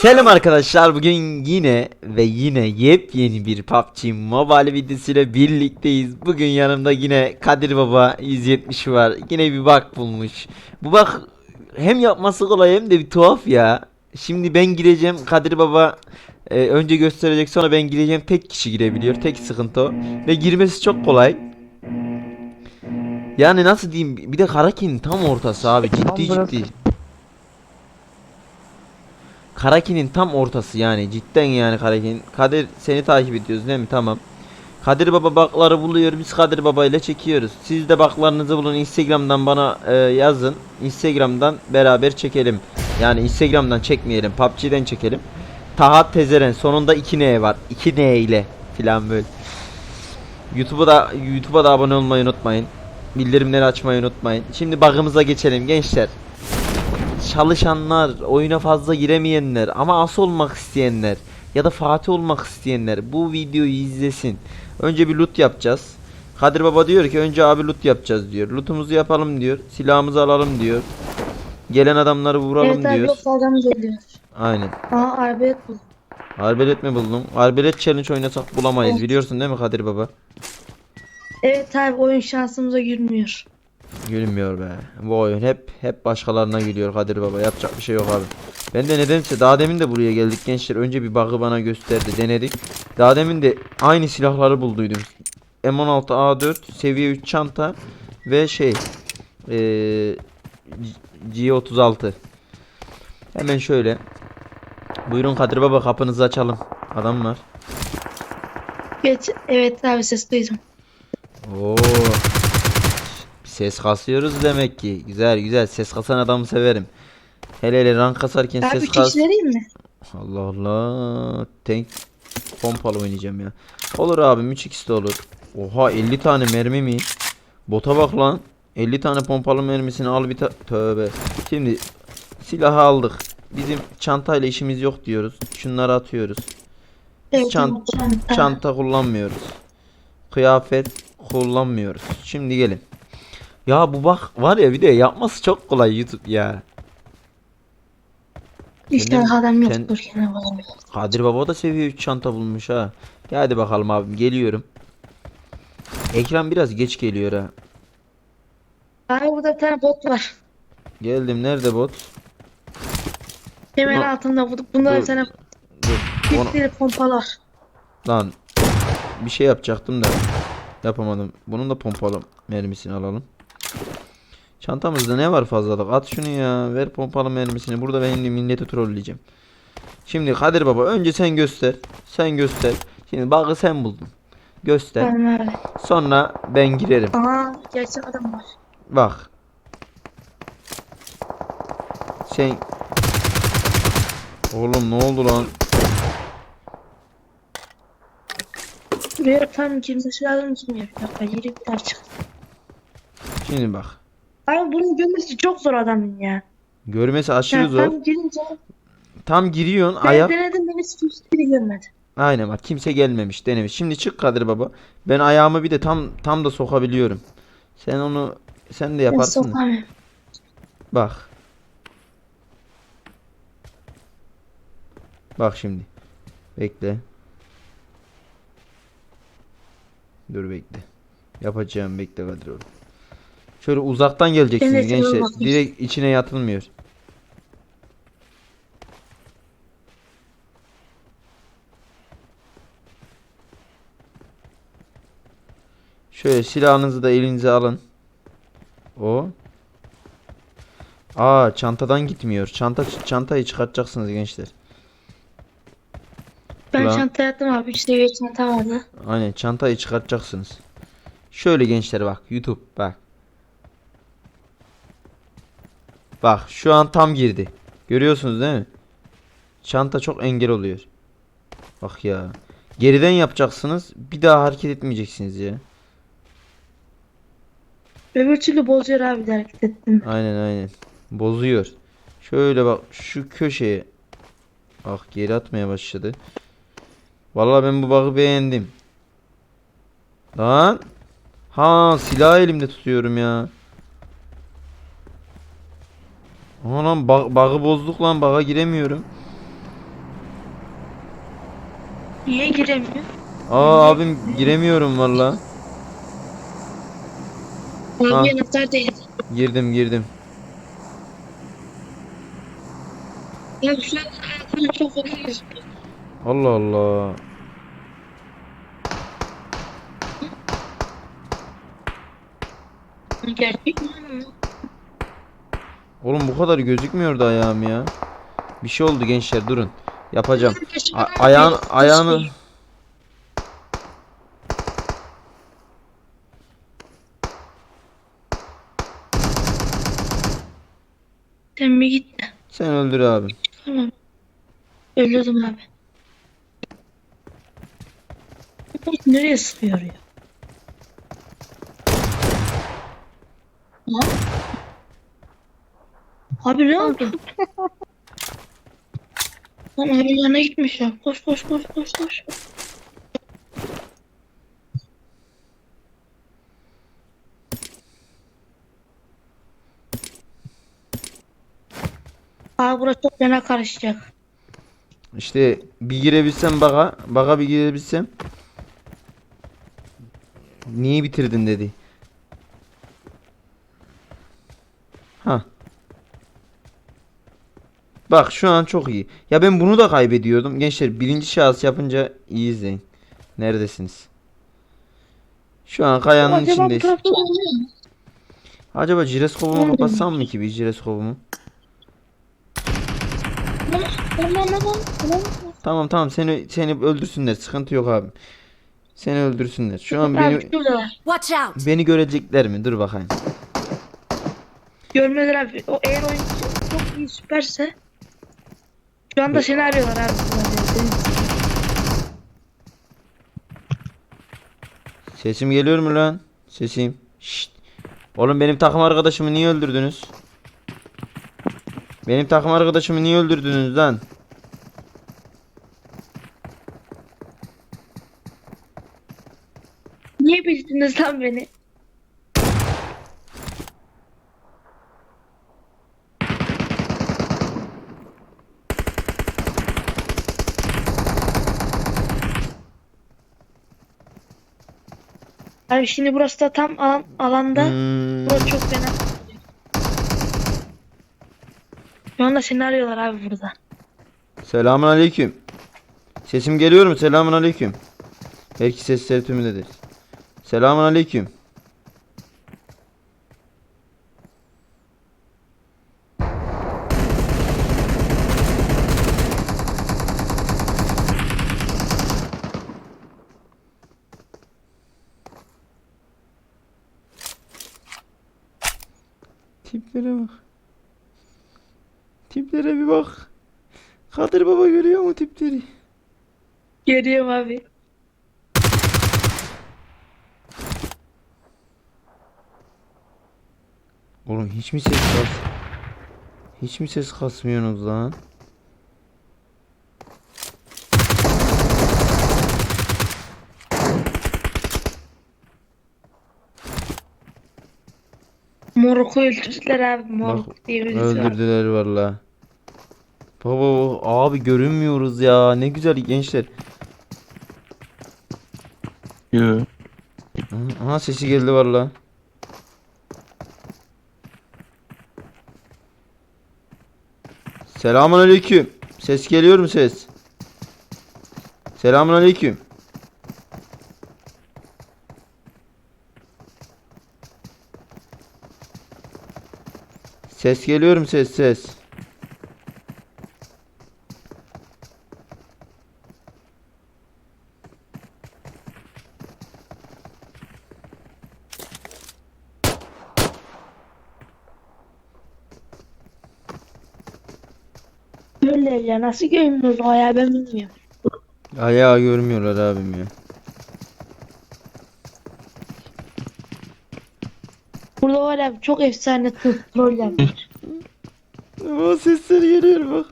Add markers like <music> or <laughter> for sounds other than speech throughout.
Selam arkadaşlar bugün yine ve yine yepyeni bir PUBG Mobile videosuyla birlikteyiz. Bugün yanımda yine Kadir Baba 170 var. Yine bir bak bulmuş. Bu bak hem yapması kolay hem de bir tuhaf ya. Şimdi ben gireceğim Kadir Baba e, önce gösterecek sonra ben gireceğim tek kişi girebiliyor. Tek sıkıntı o. Ve girmesi çok kolay. Yani nasıl diyeyim bir de Karakin tam ortası abi ciddi ciddi. Karakin'in tam ortası yani cidden yani Karakin. Kadir seni takip ediyoruz değil mi? Tamam. Kadir Baba bakları buluyor biz Kadir Baba ile çekiyoruz. Siz de baklarınızı bulun Instagram'dan bana e, yazın. Instagram'dan beraber çekelim. Yani Instagram'dan çekmeyelim PUBG'den çekelim. Taha Tezeren sonunda 2N var. 2N ile filan böyle. YouTube'a da YouTube'a da abone olmayı unutmayın. Bildirimleri açmayı unutmayın. Şimdi bug'ımıza geçelim gençler çalışanlar, oyuna fazla giremeyenler ama as olmak isteyenler ya da Fatih olmak isteyenler bu videoyu izlesin. Önce bir loot yapacağız. Kadir Baba diyor ki önce abi loot yapacağız diyor. Lootumuzu yapalım diyor. Silahımızı alalım diyor. Gelen adamları vuralım Evet diyor. yok adam geliyor. Aynen. Aa arbelet bu. Arbelet mi buldum? Arbelet challenge oynasak bulamayız. Evet. Biliyorsun değil mi Kadir Baba? Evet abi oyun şansımıza girmiyor. Gülmüyor be. Bu oyun hep hep başkalarına gülüyor Kadir Baba. Yapacak bir şey yok abi. Ben de nedense daha demin de buraya geldik gençler. Önce bir bug'ı bana gösterdi. Denedik. Daha demin de aynı silahları bulduydum. M16 A4 seviye 3 çanta ve şey eee G36. Hemen şöyle. Buyurun Kadir Baba kapınızı açalım. Adam var. Geç evet abi ses duydum. Oo. Ses kasıyoruz demek ki. Güzel güzel. Ses kasan adamı severim. Hele hele rank kasarken Abi ses 3 kas. vereyim mi? Allah Allah. Tank pompalı oynayacağım ya. Olur abi 3x de olur. Oha 50 tane mermi mi? Bota bak lan. 50 tane pompalı mermisini al bir ta Tövbe. Şimdi silahı aldık. Bizim çantayla işimiz yok diyoruz. Şunları atıyoruz. Evet, çan- çanta. Çanta kullanmıyoruz. Kıyafet kullanmıyoruz. Şimdi gelin. Ya bu bak var ya bir de yapması çok kolay YouTube ya. İşte Kendin- adam kend- yoktur gene. Kadir Baba da seviye 3 çanta bulmuş ha. Hadi bakalım abim geliyorum. Ekran biraz geç geliyor ha. Abi burada bir tane bot var. Geldim nerede bot? Hemen Dur. altında bu. Bunda Dur. bir tane Dur. Ona-. Lan bir şey yapacaktım da yapamadım. Bunun da pompalı mermisini alalım. Çantamızda ne var fazlalık? At şunu ya. Ver pompalı mermisini. Burada ben şimdi milleti trolleyeceğim. Şimdi Kadir Baba önce sen göster. Sen göster. Şimdi bug'ı sen buldun. Göster. Abi. Sonra ben girerim. Aa gerçek adam var. Bak. Sen Oğlum ne oldu lan? Buraya tam girmesi lazım girmiyor. Dakika yeri bir daha çık. Şimdi bak. Abi bunun görmesi çok zor adamın ya. Görmesi aşırı Yani zor. tam girince Tam giriyorsun ben ayak denedim beni hiçbiri görmedi. Aynen bak kimse gelmemiş denemiş. Şimdi çık Kadir Baba. Ben ayağımı bir de tam tam da sokabiliyorum. Sen onu sen de Ben yaparsın. da. sokamıyorum. Bak. Bak şimdi. Bekle. Dur bekle. Yapacağım bekle Kadir oğlum. Şöyle uzaktan geleceksiniz Evet, gençler. bakayım. Direkt içine yatılmıyor. Şöyle silahınızı da elinize alın. O. Aa çantadan gitmiyor. Çanta çantayı çıkartacaksınız gençler. Ben Ulan. çanta yaptım abi. 3 seviye çanta vardı. Aynen çantayı çıkartacaksınız. Şöyle gençler bak YouTube bak. Bak şu an tam girdi. Görüyorsunuz değil mi? Çanta çok engel oluyor. Bak ya. Geriden yapacaksınız. Bir daha hareket etmeyeceksiniz ya. Öbür türlü bozuyor abi de hareket ettim. Aynen aynen. Bozuyor. Şöyle bak şu köşeye. Ah geri atmaya başladı. Vallahi ben bu bug'ı beğendim. Lan. Ha silah elimde tutuyorum ya. Aha lan bug- bug'ı bozduk lan bug'a giremiyorum. Niye giremiyor? Aa abim giremiyorum valla. Ha. Anahtar değil. Girdim girdim. Ya şu an ayaklarım çok gözüküyor. Allah Allah. Gerçek mi? Oğlum bu kadar gözükmüyordu ayağım ya. Bir şey oldu gençler durun. Yapacağım. A- ayağın ayağını Sen bir git sen öldür abim. Tamam. Ölüyordum abi. Bu nereye sıkıyor ya? Ha? Abi ne oldu? Lan abi yana gitmiş ya. Koş koş koş koş koş. Abi burası çok fena karışacak. İşte bir girebilsem baga, baga bir girebilsem. Niye bitirdin dedi. Ha. Bak şu an çok iyi. Ya ben bunu da kaybediyordum. Gençler birinci şahıs yapınca iyi izleyin. Neredesiniz? Şu an kayanın Acaba içindeyiz. tarafta oluyor mu? Acaba jiroskopumu Nerede? kapatsam mı ki bir lan, lan. Tamam tamam seni seni öldürsünler. Sıkıntı yok abi. Seni öldürsünler. Şu an beni. Watch out! beni görecekler mi? Dur bakayım. Görmediler abi. O eğer oyuncu çok iyi süperse şu anda seni arıyorlar abi. Sesim geliyor mu lan? Sesim. Şşt. Oğlum benim takım arkadaşımı niye öldürdünüz? Benim takım arkadaşımı niye öldürdünüz lan? Niye bildiniz lan beni? Abi şimdi burası da tam alan, alanda. Hmm, Burası çok fena. Şu anda seni arıyorlar abi burada. Selamun aleyküm. Sesim geliyor mu? Selamun aleyküm. Belki sesleri tümündedir. Selamun aleyküm. Tiplere bak. Tiplere bir bak. Kadir Baba görüyor mu tipleri? Görüyorum abi. Oğlum hiç mi ses kas? Hiç mi ses kasmıyorsunuz lan? Moruk'u öldürdüler abi. Bak, diye birisi var. Öldürdüler valla. Baba abi görünmüyoruz ya. Ne güzel gençler. Yo. Aha, aha sesi geldi valla. Selamun aleyküm. Ses geliyor mu ses? Selamun aleyküm. Ses geliyor mu ses ses? Öyle ya nasıl görmüyoruz o ya ben bilmiyorum. Ayağı görmüyorlar abim ya. Burada var ya çok efsane tro- troller var. Ama sesler geliyor bak.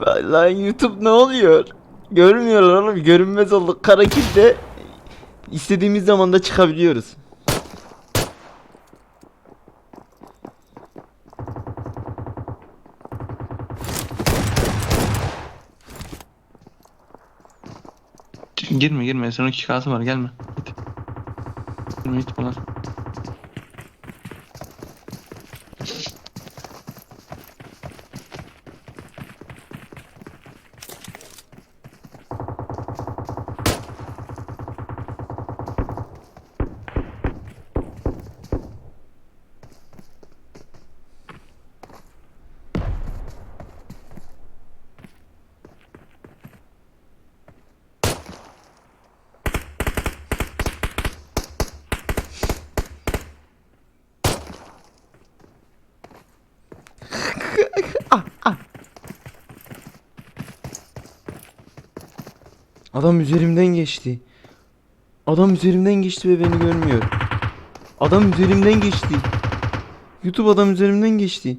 Vallahi YouTube ne oluyor? Görmüyorlar oğlum. Görünmez olduk. Kara kilde istediğimiz zaman da çıkabiliyoruz. Girme girme. Son iki kası var gelme. Git. Girme git buna. Adam üzerimden geçti. Adam üzerimden geçti ve beni görmüyor. Adam üzerimden geçti. YouTube adam üzerimden geçti.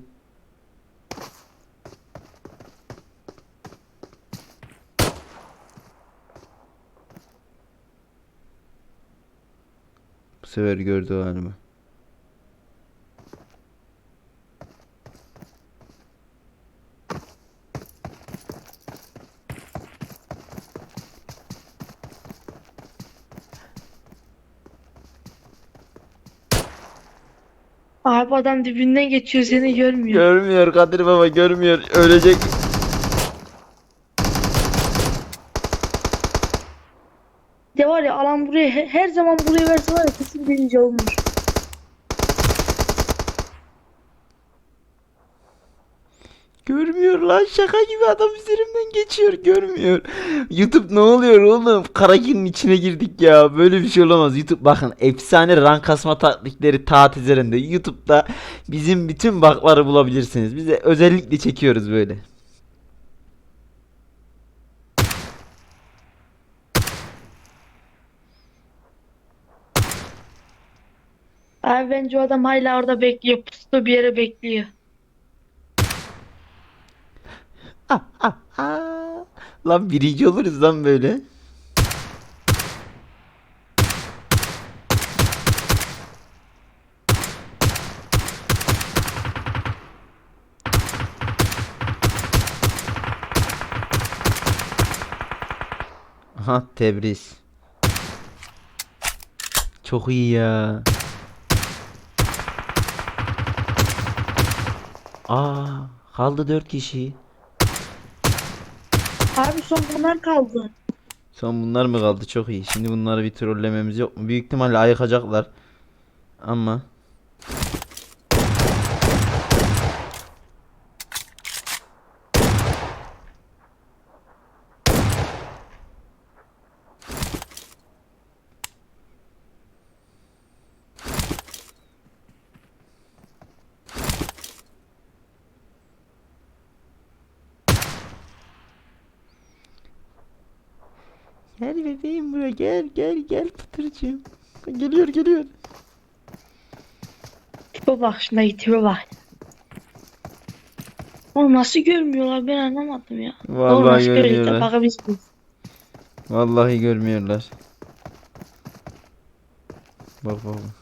Bu sefer gördü galiba. Abi adam dibinden geçiyor seni görmüyor. Görmüyor Kadir Baba görmüyor. Ölecek. De var ya alan buraya he- her zaman buraya verse var ya kesin birinci olmuş. Görmüyor lan şaka gibi adam üzerimden geçiyor görmüyor. YouTube ne oluyor oğlum? Karakinin içine girdik ya. Böyle bir şey olamaz. YouTube bakın efsane rank kasma taktikleri taat üzerinde. YouTube'da bizim bütün bakları bulabilirsiniz. Bize özellikle çekiyoruz böyle. Abi bence o adam hala orada bekliyor. Pustu bir yere bekliyor. Aa, <laughs> lan birinci oluruz lan böyle. Aha Tebriz. Çok iyi ya. Aa, kaldı 4 kişi. Abi son bunlar kaldı. Son bunlar mı kaldı? Çok iyi. Şimdi bunları bir trollememiz yok mu? Büyük ihtimalle ayıkacaklar. Ama Gel bebeğim buraya gel gel gel pıtırcığım. Geliyor geliyor. Tipe bak şuna tipe bak. Oğlum nasıl görmüyorlar ben anlamadım ya. Oğlum Vallahi nasıl görüyorlar görmüyorlar. bakabilirsiniz. Vallahi görmüyorlar. Bak bak. bak.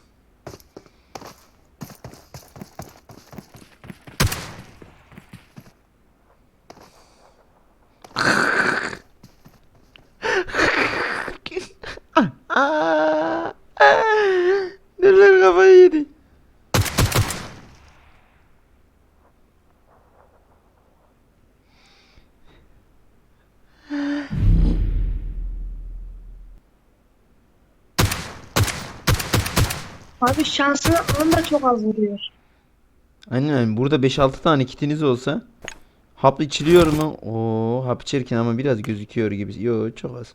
Aa, Neler kafayı yedi. Abi şansını alan da çok az vuruyor. Aynen aynen. Burada 5-6 tane kitiniz olsa hap içiliyor mu? Oo, hap içerken ama biraz gözüküyor gibi. Yo çok az.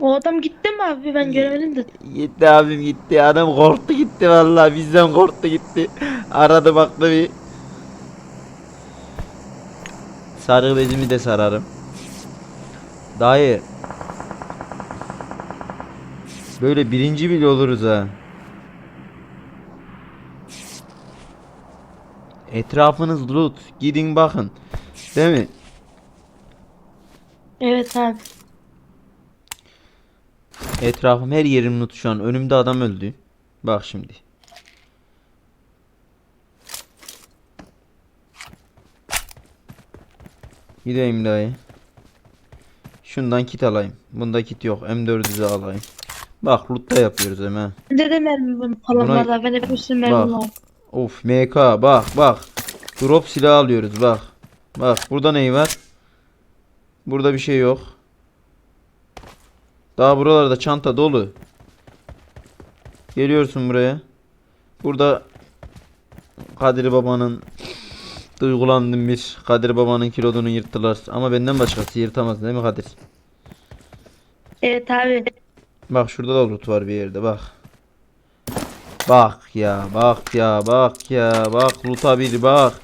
O adam gitti mi abi ben göremedim de. Gitti abim gitti. Adam korktu gitti vallahi bizden korktu gitti. <laughs> Aradı baktı bir. Sarı bezimi de sararım. Dayı. Böyle birinci bile oluruz ha. Etrafınız loot. Gidin bakın. Değil mi? Evet abi. Etrafım her yerim loot şu an. Önümde adam öldü. Bak şimdi. Gideyim dayı. Şundan kit alayım. Bunda kit yok. M400'ü alayım. Bak loot da yapıyoruz hemen. Bende de mermi var falan Buna- var da. Ben hep bir sürü mermi var. Of MK bak bak. Drop silah alıyoruz bak. Bak burada neyi var? Burada bir şey yok. Daha buralarda çanta dolu. Geliyorsun buraya. Burada Kadir Baba'nın duygulandım bir Kadir Baba'nın kilodunu yırttılar. Ama benden başkası yırtamaz değil mi Kadir? Evet abi. Bak şurada da loot var bir yerde bak. Bak ya bak ya bak ya bak loot'a bir bak.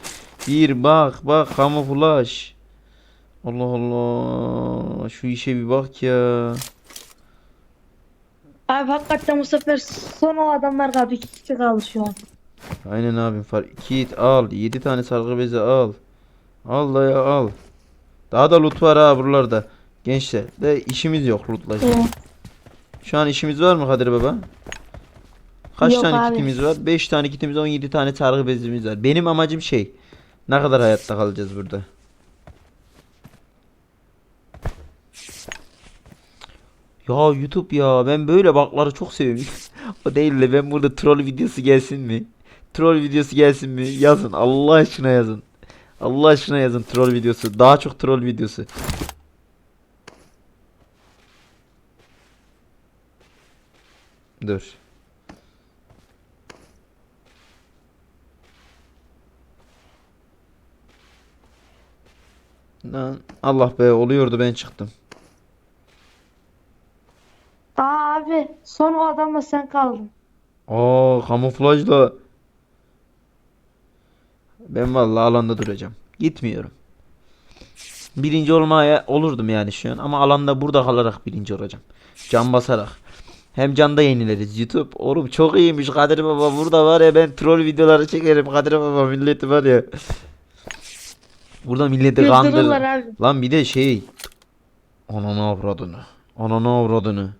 Bir bak bak kamuflaj. Allah Allah şu işe bir bak ya. Abi hakikaten bu sefer son o adamlar kaldı. İki kişi kaldı şu an. Aynen abim far kit al 7 tane sargı bezi al. Al da ya al. Daha da loot var ha buralarda. Gençler de işimiz yok lootla. Evet. Şu an işimiz var mı Kadir Baba? Kaç Yok tane abi. kitimiz var? 5 tane kitimiz 17 tane sargı bezimiz var. Benim amacım şey. Ne kadar hayatta kalacağız burada? Ya YouTube ya ben böyle bakları çok seviyorum. <laughs> o değil de ben burada troll videosu gelsin mi? Troll videosu gelsin mi? Yazın Allah aşkına yazın. Allah aşkına yazın troll videosu. Daha çok troll videosu. Dur. Lan Allah be oluyordu ben çıktım. Aa abi son o adamla sen kaldın. Aa kamuflajla. Ben vallahi alanda duracağım. Gitmiyorum. Birinci olmaya olurdum yani şu an ama alanda burada kalarak birinci olacağım. Can basarak. Hem canda yenileriz YouTube. Oğlum çok iyiymiş Kadir Baba burada var ya ben troll videoları çekerim Kadir Baba milleti var ya. Burada milleti kandır. Lan bir de şey. Ananı avradını. Ananı avradını.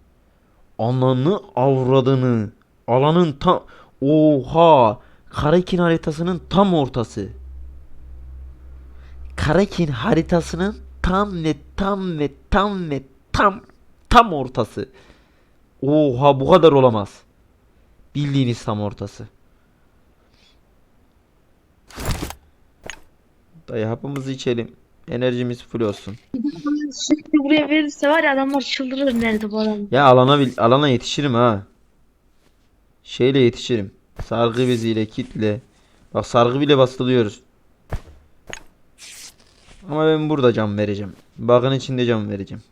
Ananı avradını. Alanın tam. Oha. Karakin haritasının tam ortası. Karakin haritasının tam net tam net tam net tam tam ortası. Oha bu kadar olamaz. Bildiğiniz tam ortası. Dayı hapımızı içelim. Enerjimiz full olsun. <laughs> Sürekli buraya verirse var ya adamlar çıldırır nerede bu adam. Ya alana alana yetişirim ha. Şeyle yetişirim. Sargı beziyle, kitle. Bak sargı bile bastırıyoruz. Ama ben burada can vereceğim. Bakın içinde can vereceğim.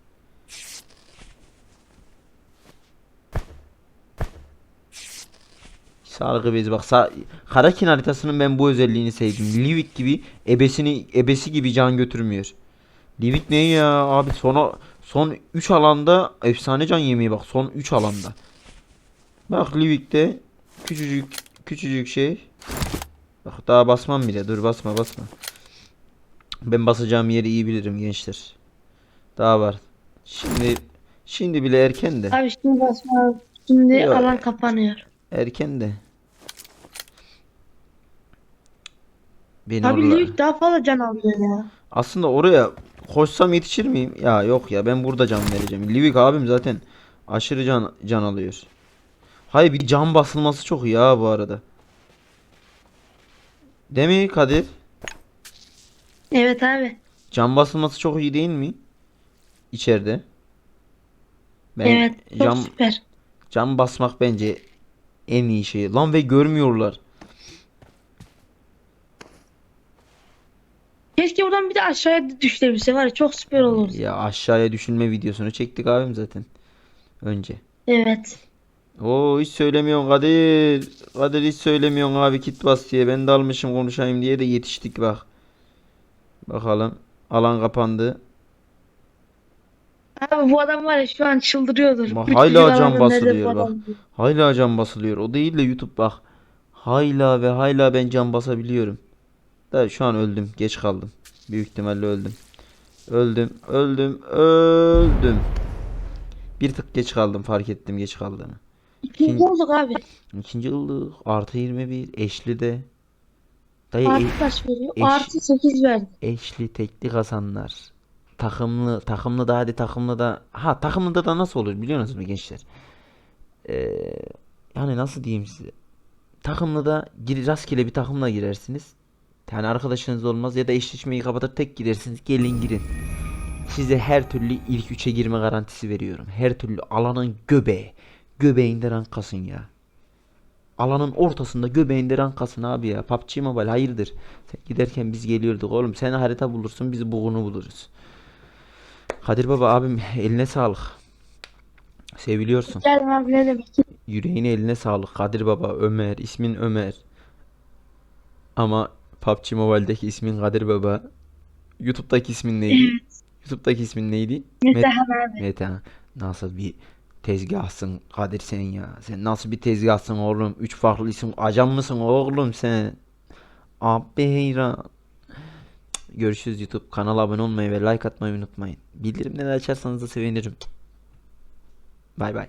Sargı bezi bak. Sa Karakin haritasının ben bu özelliğini sevdim. Livik gibi ebesini ebesi gibi can götürmüyor. Livik ne ya abi sona son 3 alanda efsane can yemeği bak son 3 alanda. Bak Livik'te küçücük küçücük şey. Bak daha basmam bile dur basma basma. Ben basacağım yeri iyi bilirim gençler. Daha var. Şimdi şimdi bile erken de. Abi şimdi basma. Şimdi Yok. alan kapanıyor. Erken de. Beni Abi orla- Livik daha fazla can alıyor ya. Aslında oraya koşsam yetişir miyim? Ya yok ya ben burada can vereceğim. Livik abim zaten aşırı can can alıyor. Hayır bir can basılması çok iyi ya bu arada. Değil mi Kadir? Evet abi. Can basılması çok iyi değil mi? İçeride. Ben evet çok can, süper. can basmak bence en iyi şey. Lan ve görmüyorlar. Keşke buradan bir de aşağıya düşlebilse var ya çok süper olurdu. Ya aşağıya düşünme videosunu çektik abim zaten. Önce. Evet. Oo hiç söylemiyorsun Kadir. Kadir hiç söylemiyorsun abi kit bas diye. Ben de almışım konuşayım diye de yetiştik bak. Bakalım. Alan kapandı. Abi bu adam var ya şu an çıldırıyordur. Bak, hala can basılıyor bak. Hala can basılıyor. O değil de YouTube bak. Hala ve hala ben can basabiliyorum. Da şu an öldüm. Geç kaldım. Büyük ihtimalle öldüm. Öldüm. Öldüm. Öldüm. Bir tık geç kaldım. Fark ettim geç kaldığımı. İkinci olduk abi. İkinci yıllık artı 21 eşli de. Dayı e- Artı kaç veriyor? eş- Artı 8 verdi. eşli tekli kazanlar. Takımlı takımlı da hadi takımlı da ha takımlı da nasıl olur biliyor musunuz gençler? Ee, yani nasıl diyeyim size? Takımlı da gir, rastgele bir takımla girersiniz. Yani arkadaşınız olmaz ya da eşleşmeyi kapatır tek girersiniz. Gelin girin. Size her türlü ilk üçe girme garantisi veriyorum. Her türlü alanın göbeği. Göbeğinde rank kasın ya. Alanın ortasında göbeğinde rank kasın abi ya. PUBG Mobile hayırdır. Sen giderken biz geliyorduk oğlum. Sen harita bulursun biz bugunu buluruz. Kadir Baba abim eline sağlık. Seviliyorsun. Geldim abi ne demek. Yüreğine eline sağlık. Kadir Baba, Ömer, ismin Ömer. Ama PUBG Mobile'deki ismin Kadir Baba. YouTube'daki ismin neydi? YouTube'daki ismin neydi? Metehan abi. Mete. Nasıl bir tezgahsın Kadir senin ya. Sen nasıl bir tezgahsın oğlum? Üç farklı isim. Acan mısın oğlum sen? Abi heyran. Görüşürüz YouTube. Kanala abone olmayı ve like atmayı unutmayın. Bildirimleri açarsanız da sevinirim. Bay bay.